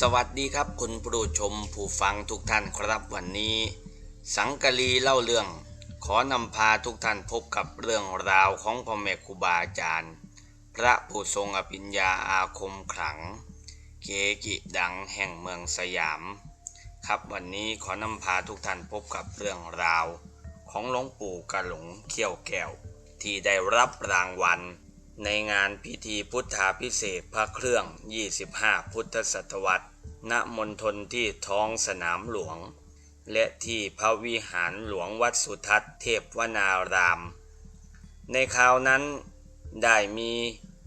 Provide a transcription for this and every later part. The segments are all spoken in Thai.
สวัสดีครับคุณผู้ชมผู้ฟังทุกท่านครับวันนี้ สังกะลีเล่าเรื่อง ขอนำพาทุกท่านพบกับเรื่องราวของพ่อแม่ครูบาอาจารย์ พระผู้ทรงอภิญญาอาคมขลัง เกกิดังแห่งเมืองสยาม ครับวันนี้ขอนำพาทุกท่านพบกับเรื่องราว ของหลวงปู่กะหลงเขี้ยวแก้ว ที่ได้รับรางวัลในงานพิธีพุทธาพิเศษพระเครื่อง 25 พุทธศตวรรษ ณมณฑลที่ท้องสนามหลวง และที่พระวิหารหลวงวัดสุทัศน์เทพวนาราม ในคราวนั้นได้มี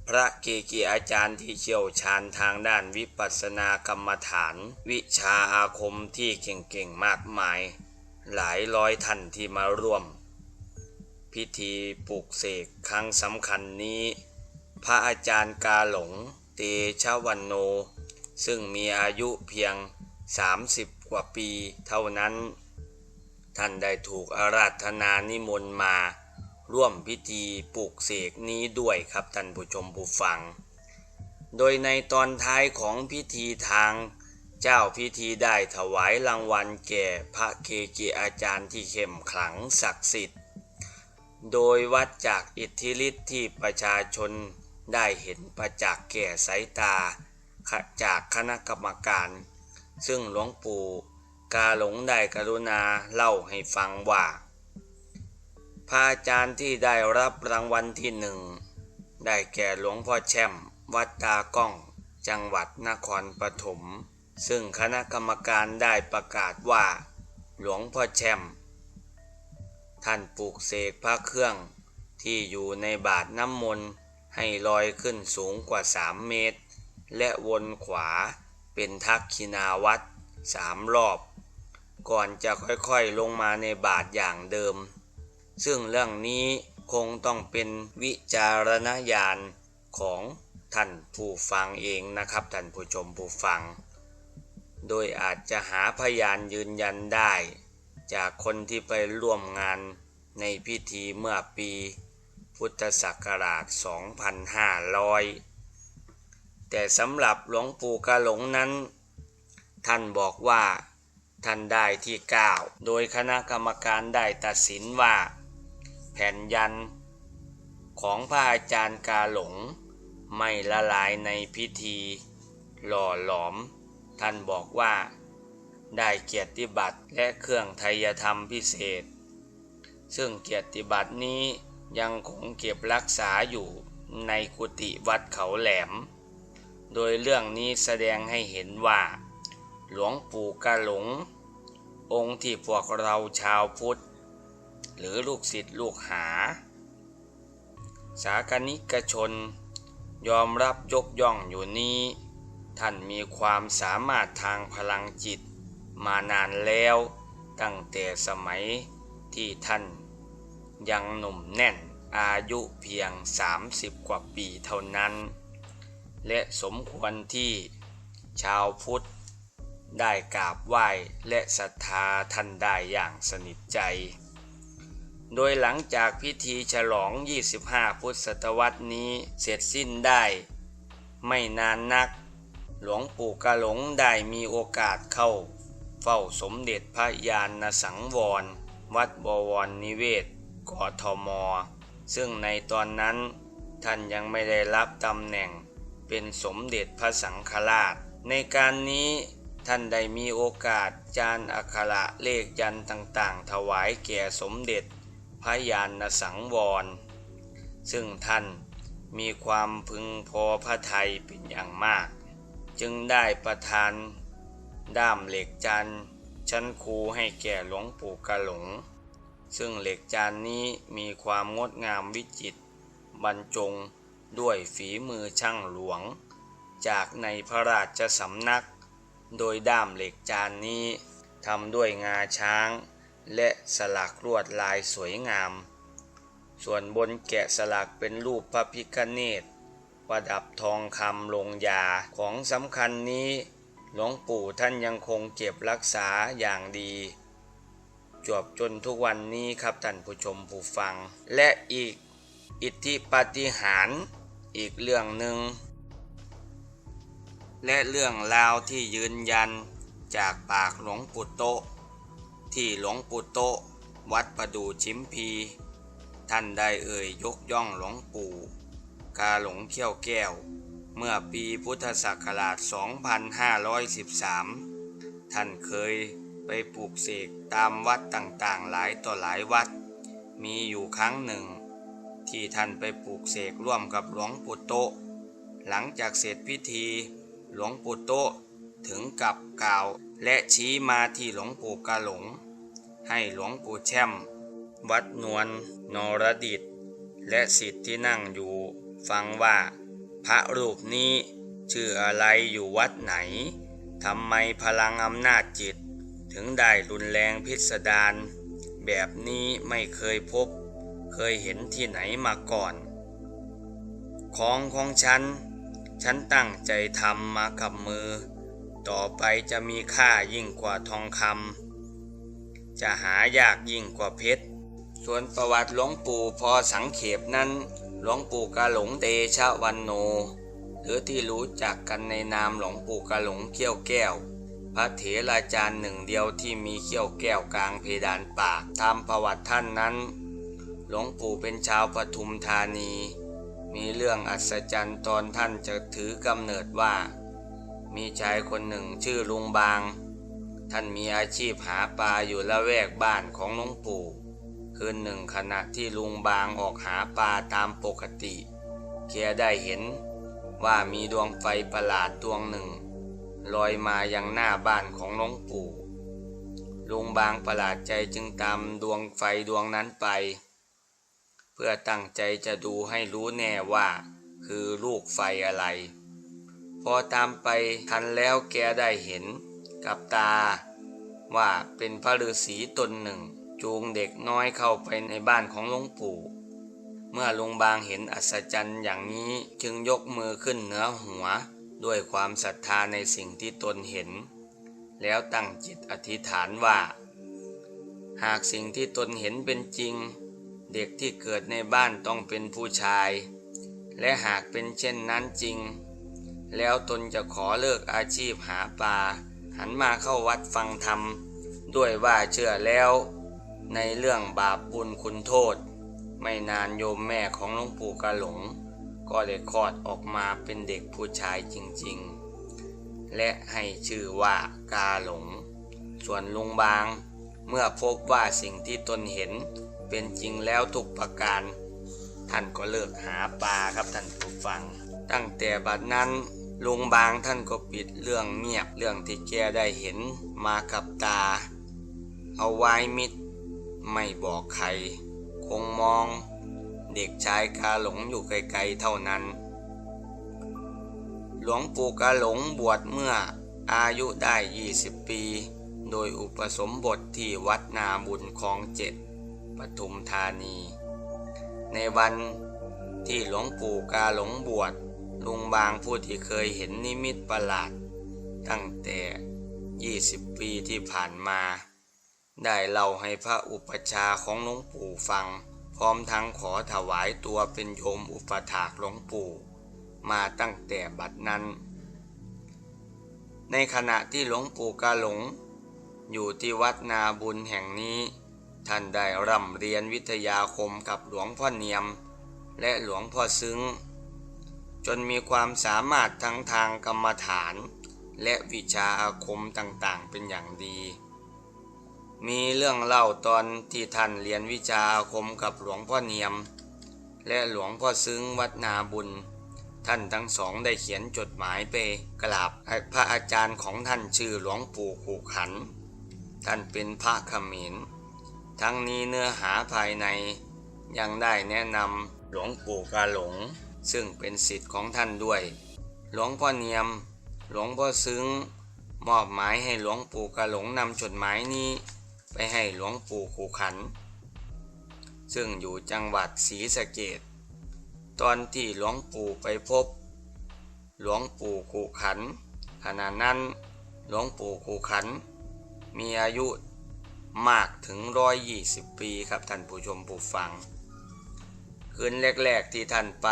พระเกจิอาจารย์ที่เชี่ยวชาญทางด้านวิปัสสนากรรมฐาน วิชาอาคมที่เก่งๆมากมาย หลายร้อยท่านที่มาร่วม พิธีปลุกเสกครั้งสำคัญนี้ พระอาจารย์กาหลง เตชะวันโน ซึ่งมีอายุเพียง 30 กว่าปีเท่านั้น ท่านได้ถูกอาราธนานิมนต์มา ร่วมพิธีปลุกเสกนี้ด้วยครับท่านผู้ชมผู้ฟัง โดยในตอนท้ายของพิธีทาง เจ้าพิธีได้ถวายรางวัลแก่พระเกจิอาจารย์ที่เข้มขลังศักดิ์สิทธิ์ โดยวัดจากอิทธิฤทธิ์ที่ประชาชนได้เห็นประจักษ์แก่สายตา จากคณะกรรมการ ซึ่งหลวงปู่กาหลงได้กรุณาเล่าให้ฟังว่าพระอาจารย์ที่ได้รับรางวัลที่หนึ่ง ได้แก่หลวงพ่อแช่ม วัดตากล้อง จังหวัดนครปฐมซึ่งคณะกรรมการได้ประกาศว่า หลวงพ่อแช่ม ท่านปลูกเสกพระเครื่องที่อยู่ในบาทน้ำมนต์ให้ลอยขึ้นสูงกว่า 3 เมตร และวนขวาเป็นทักขินาวัดสามรอบ ก่อนจะค่อยๆลงมาในบาทอย่างเดิม ซึ่งเรื่องนี้คงต้องเป็นวิจารณญาณของท่านผู้ฟังเองนะครับท่านผู้ชมผู้ฟัง โดยอาจจะหาพยานยืนยันได้ จากคนที่ไปร่วมงานในพิธีเมื่อปี พุทธศักราช 2500 แต่สำหรับหลวงปู่กาหลงนั้น ท่านบอกว่า ท่านได้ที่ 9 โดยคณะกรรมการได้ตัดสินว่า แผ่นยันของพระอาจารย์กาหลง ไม่ละลายในพิธี หล่อหลอม ท่านบอกว่า ได้เกียรติบัตรและเครื่องไทยธรรมพิเศษ ซึ่งเกียรติบัตรนี้ยังคงเก็บรักษาอยู่ในกุฏิวัดเขาแหลม โดยเรื่องนี้แสดงให้เห็นว่า หลวงปู่กาหลง องค์ที่พวกเราชาวพุทธ หรือลูกศิษย์ลูกหา สากนิกชน ยอมรับยกย่องอยู่นี้ ท่านมีความสามารถทางพลังจิต มานานแล้วตั้งแต่สมัยที่ท่าน ยังหนุ่มแน่นอายุเพียง 30 กว่าปีเท่านั้น และสมควรที่ชาวพุทธ ได้กราบไหว้และศรัทธาท่านได้อย่างสนิทใจ โดยหลังจากพิธีฉลอง 25 พุทธศตวรรษนี้เสร็จสิ้นได้ ไม่นานนัก หลวงปู่กาหลงได้มีโอกาสเข้า เฝ้าสมเด็จพระยาณสังวร วัดบวรนิเวศกทมซึ่งในตอนนั้นท่านยังไม่ได้รับตำแหน่ง เป็นสมเด็จพระสังฆราช ในการนี้ท่านได้มีโอกาสจานอักขระเลขยันต่างๆ ถวายแก่สมเด็จพระยาณสังวร ซึ่งท่านมีความพึงพอพระทัยเป็นอย่างมาก จึงได้ประทาน ด้ามเหล็กจันชั้นครูให้แก่หลวงปู่กะหลง ซึ่งเหล็กจานนี้มีความงดงามวิจิตรบรรจง ด้วยฝีมือช่างหลวง จากในพระราชสำนัก โดยด้ามเหล็กจานนี้ทำด้วยงาช้าง และสลักลวดลายสวยงาม ส่วนบนแกะสลักเป็นรูปพระพิฆเนศประดับทองคำลงยาของสำคัญนี้ หลวงปู่ท่านยังคงเก็บรักษาอย่างดีจวบจนทุกวันนี้ครับท่านผู้ชมผู้ฟัง และอีกอิทธิปาฏิหาริย์ อีกเรื่องหนึ่ง และเรื่องราวที่ยืนยันจากปากหลวงปู่โตที่หลวงปู่โตวัดประดูชิมพี ท่านได้เอ่ยยกย่องหลวงปู่ กาหลงเขี้ยวแก้ว เมื่อปีพุทธศักราช 2513 ท่านเคยไปปลูกเสกตามวัดต่างๆหลายต่อหลายวัด มีอยู่ครั้งหนึ่ง ที่ท่านไปปลูกเสกร่วมกับหลวงปู่โตหลังจากเสร็จพิธี หลวงปู่โตถึงกับกล่าวและชี้มาที่หลวงปู่กาหลง ให้หลวงปู่แช่ม วัดนวลนรดิต และสิทธิ์ที่นั่งอยู่ ฟังว่า พระรูปนี้ชื่ออะไรอยู่วัดไหนทำไมพลังอำนาจจิต ถึงได้รุนแรงพิสดารแบบนี้ไม่เคยพบ เคยเห็นที่ไหนมาก่อน ของของฉัน ฉันตั้งใจทำมากับมือ ต่อไปจะมีค่ายิ่งกว่าทองคำจะหายากยิ่งกว่าเพชร ส่วนประวัติหลวงปู่พอสังเขปนั้น หลวงปู่กาหลงเตชะวันโน หรือที่รู้จักกันในนามหลวงปู่กาหลงเขี้ยวแก้วพระเถราจารย์หนึ่งเดียวที่มีเขี้ยวแก้วกลางเพดานปากตามประวัติท่านนั้น หลวงปู่เป็นชาวปทุมธานี มีเรื่องอัศจรรย์ตอนท่านจะถือกำเนิดว่า มีชายคนหนึ่งชื่อลุงบาง ท่านมีอาชีพหาปลาอยู่ละแวกบ้านของหลวงปู่ คืนหนึ่งขณะที่ลุงบางออกหาปลาตามปกติแกได้เห็นว่ามีดวงไฟประหลาดดวงหนึ่ง ลอยมาอยังหน้าบ้านของหลวงปู่ลุงบางประหลาดใจจึงตามดวงไฟดวงนั้นไป เพื่อตั้งใจจะดูให้รู้แน่ว่า คือลูกไฟอะไร พอตามไปทันแล้วแกได้เห็น กับตา ว่าเป็นพระฤาษีตนหนึ่ง จูงเด็กน้อยเข้าไปในบ้านของหลวงปู่ เมื่อลุงบางเห็นอัศจรรย์อย่างนี้จึงยกมือขึ้นเหนือหัว ด้วยความศรัทธาในสิ่งที่ตนเห็น แล้วตั้งจิตอธิษฐานว่า หากสิ่งที่ตนเห็นเป็นจริง เด็กที่เกิดในบ้านต้องเป็นผู้ชาย และหากเป็นเช่นนั้นจริง แล้วตนจะขอเลิกอาชีพหาปลาหันมาเข้าวัดฟังธรรม ด้วยว่าเชื่อแล้ว ในเรื่องบาปบุญคุณโทษ ไม่นานโยมแม่ของหลวงปู่กาหลง ก็เลยคลอดออกมาเป็นเด็กผู้ชายจริงๆ และให้ชื่อว่ากาหลง ส่วนลุงบางเมื่อพบว่าสิ่งที่ตนเห็น เป็นจริงแล้วทุกประการ ท่านก็เลิกหาปลาครับท่านผู้ฟัง ตั้งแต่บัดนั้นลุงบางท่านก็ปิดเรื่องเงียบเรื่องที่แกได้เห็นมากับตา เอาไว้มิดไม่บอกใคร คงมอง เด็กชายกาหลงอยู่ไกลๆเท่านั้น หลวงปู่กาหลงบวชเมื่ออายุได้ 20 ปี โดยอุปสมบทที่วัดนาบุญคลองเจ็ด ปทุมธานี ในวันที่หลวงปู่กาหลงบวชลุงบางผู้ที่เคยเห็นนิมิตประหลาด ตั้งแต่ 20 ปีที่ผ่านมา ได้เล่าให้พระอุปชาของหลวงปู่ฟัง พร้อมทั้งขอถวายตัวเป็นโยมอุปถากหลวงปู่ มาตั้งแต่บัดนั้น ในขณะที่หลวงปู่กาหลง อยู่ที่วัดนาบุญแห่งนี้ ท่านได้ร่ำเรียนวิทยาคมกับหลวงพ่อเนียม และหลวงพ่อซึ้ง จนมีความสามารถทั้งทางกรรมฐาน และวิชาอาคมต่างๆเป็นอย่างดี มีเรื่องเล่าตอนที่ท่านเรียนวิชาอาคมกับหลวงพ่อเนียม และหลวงพ่อซึ้งวัดนาบุญ ท่านทั้งสองได้เขียนจดหมายไปกราบพระอาจารย์ของท่านชื่อหลวงปู่ขูขัน ท่านเป็นพระขมร ทั้งนี้เนื้อหาภายในยังได้แนะนำหลวงปู่กาหลง ซึ่งเป็นสิทธิ์ของท่านด้วย หลวงพ่อเนียม หลวงพ่อซึ้ง มอบหมายให้หลวงปู่กาหลงนำจดหมายนี้ ไปให้หลวงปู่ขู่ขัน ซึ่งอยู่จังหวัดศรีสะเกดตอนที่หลวงปู่ไปพบ หลวงปู่ขู่ขันขณะนั้นหลวงปู่ขู่ขัน มีอายุ มากถึงร้อยยี่สิบปีครับท่านผู้ชมผู้ฟัง คืนแรก ๆ ที่ท่านไป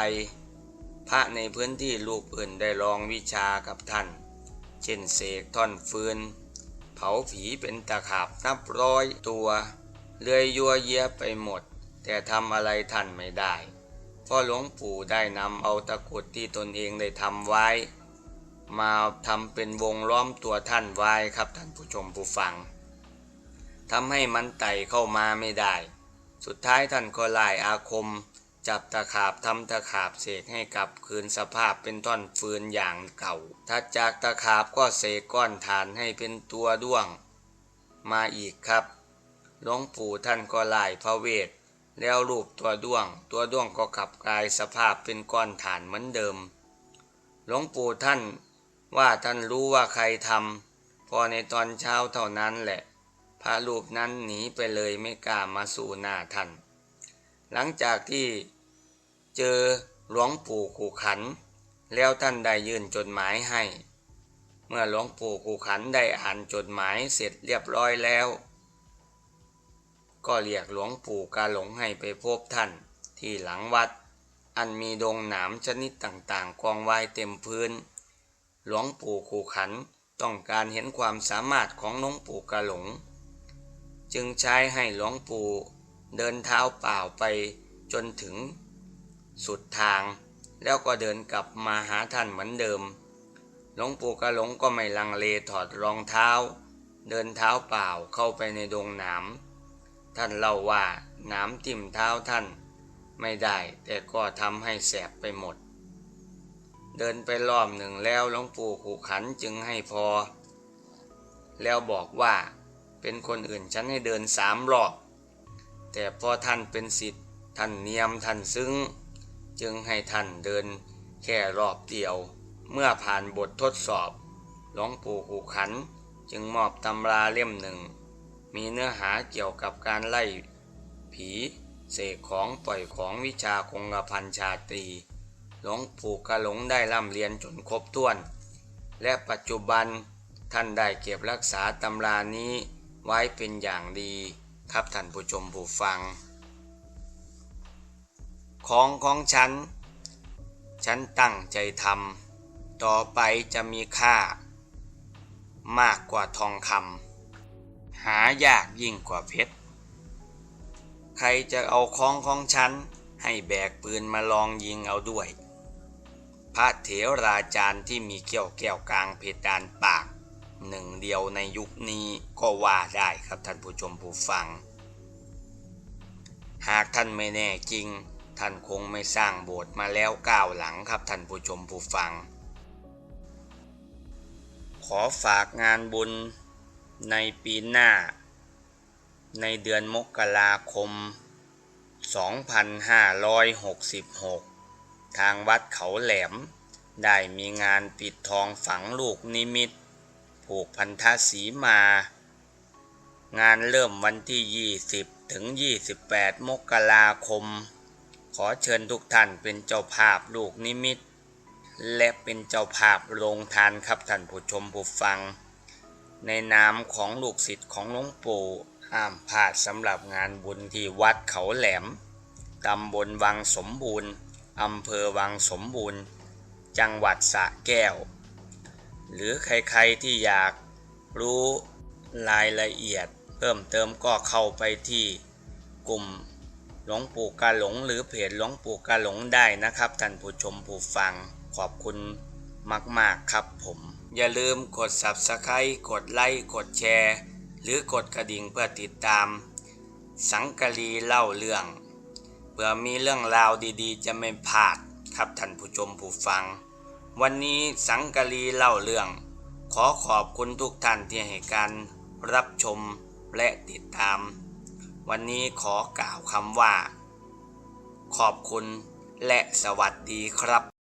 พระในพื้นที่รูปอื่นได้ลองวิชากับท่าน เช่นเสกท่อนฟืน เผาผีเป็นตะขาบนับร้อยตัวเลื่อยยัวเยียไปหมด แต่ทำอะไรท่านไม่ได้เพราะหลวงปู่ได้นำเอาตะกุดที่ตนเองได้ทำไว้ มาทำเป็นวงล้อมตัวท่านไว้ครับท่านผู้ชมผู้ฟัง ทำให้มันไต่เข้ามาไม่ได้ สุดท้ายท่านก็ไล่อาคม จับตะขาบทำตะขาบเสกให้กลับคืนสภาพเป็นท่อนฟืนอย่างเก่า ถ้าจากตะขาบก็เสกก้อนฐานให้เป็นตัวด้วง มาอีกครับหลวงปู่ท่านก็ไล่พระเวท แล้วรูปตัวด้วง ตัวด้วงก็กลับกลายสภาพเป็นก้อนฐานเหมือนเดิม หลวงปู่ท่านว่าท่านรู้ว่าใครทำพอในตอนเช้าเท่านั้นแหละ พระรูปนั้นหนีไปเลยไม่กล้ามาสู่หน้าท่าน หลังจากที่เจอหลวงปู่ขู่ขัน แล้วท่านได้ยื่นจดหมายให้ เมื่อหลวงปู่ขู่ขันได้อ่านจดหมายเสร็จเรียบร้อยแล้ว ก็เรียกหลวงปู่กาหลงให้ไปพบท่านที่หลังวัด อันมีดงหนามชนิดต่างๆกองไว้เต็มพื้น หลวงปู่ขู่ขันต้องการเห็นความสามารถของหลวงปู่กาหลง จึงใช้ให้หลวงปู่เดินเท้าเปล่าไปจนถึงสุดทาง แล้วก็เดินกลับมาหาท่านเหมือนเดิม หลวงปู่กาหลงก็ไม่ลังเลถอดรองเท้า เดินเท้าเปล่าเข้าไปในดงหนามท่านเล่าว่าหนามทิ่มเท้าท่านไม่ได้แต่ก็ทำให้แสบไปหมด เดินไปรอบหนึ่งแล้วหลวงปู่ขู่ขันจึงให้พอ แล้วบอกว่า เป็นคนอื่นฉันให้เดินสามรอบ แต่พอท่านเป็นสิทธิ์ท่านเนียมท่านซึ้ง จึงให้ท่านเดินแค่รอบเดียว เมื่อผ่านบททดสอบหลวงปู่ขู่ขัน จึงมอบตำราเล่มหนึ่ง มีเนื้อหาเกี่ยวกับการไล่ผี เสกของปล่อยของวิชาคงกระพันชาตรี หลวงปู่กะหลงได้ร่ำเรียนจนครบถ้วน และปัจจุบันท่านได้เก็บรักษาตำรานี้ ไว้เป็นอย่างดีครับท่านผู้ชมผู้ฟัง ของของฉัน ฉันตั้งใจทำต่อไปจะมีค่า มากกว่าทองคำหายากยิ่งกว่าเพชร ใครจะเอาของของฉันให้แบกปืนมาลองยิงเอาด้วย พระเถราจารย์ที่มีเกี่ยวแก้วกลางเพดานปาก หนึ่งเดียวในยุคนี้ก็ว่าได้ครับท่านผู้ชมผู้ฟัง หากท่านไม่แน่จริง ท่านคงไม่สร้างโบสถ์มาแล้วก้าวหลังครับท่านผู้ชมผู้ฟัง ขอฝากงานบุญในปีหน้า ในเดือนมกราคม 2566 ทางวัดเขาแหลมได้มีงานปิดทองฝังลูกนิมิต ผูกพันธสีมา งานเริ่มวันที่ 20 ถึง 28 มกราคม ขอเชิญทุกท่านเป็นเจ้าภาพลูกนิมิต และเป็นเจ้าภาพโรงทานครับท่านผู้ชมผู้ฟัง ในนามของลูกศิษย์ของหลวงปู่ห้ามพลาดสำหรับงานบุญที่วัดเขาแหลม ตำบลวังสมบูรณ์ อำเภอวังสมบูรณ์ จังหวัดสระแก้ว หรือใครๆที่อยากรู้รายละเอียด เพิ่มเติมก็เข้าไปที่กลุ่มหลวงปู่กาหลง หรือเพจหลวงปู่กาหลงได้นะครับท่านผู้ชมผู้ฟังขอบคุณมาก ๆ ครับผม อย่าลืมกด Subscribe กดไลค์กดแชร์ หรือกดกระดิ่งเพื่อติดตาม สังกะรีเล่าเรื่องเพื่อมีเรื่องราวดีๆ จะไม่พลาดครับท่านผู้ชมผู้ฟัง วันนี้สังกะรีเล่าเรื่อง ขอขอบคุณทุกท่านที่ให้การรับชมและติดตาม วันนี้ขอกล่าวคำว่า ขอบคุณและสวัสดีครับ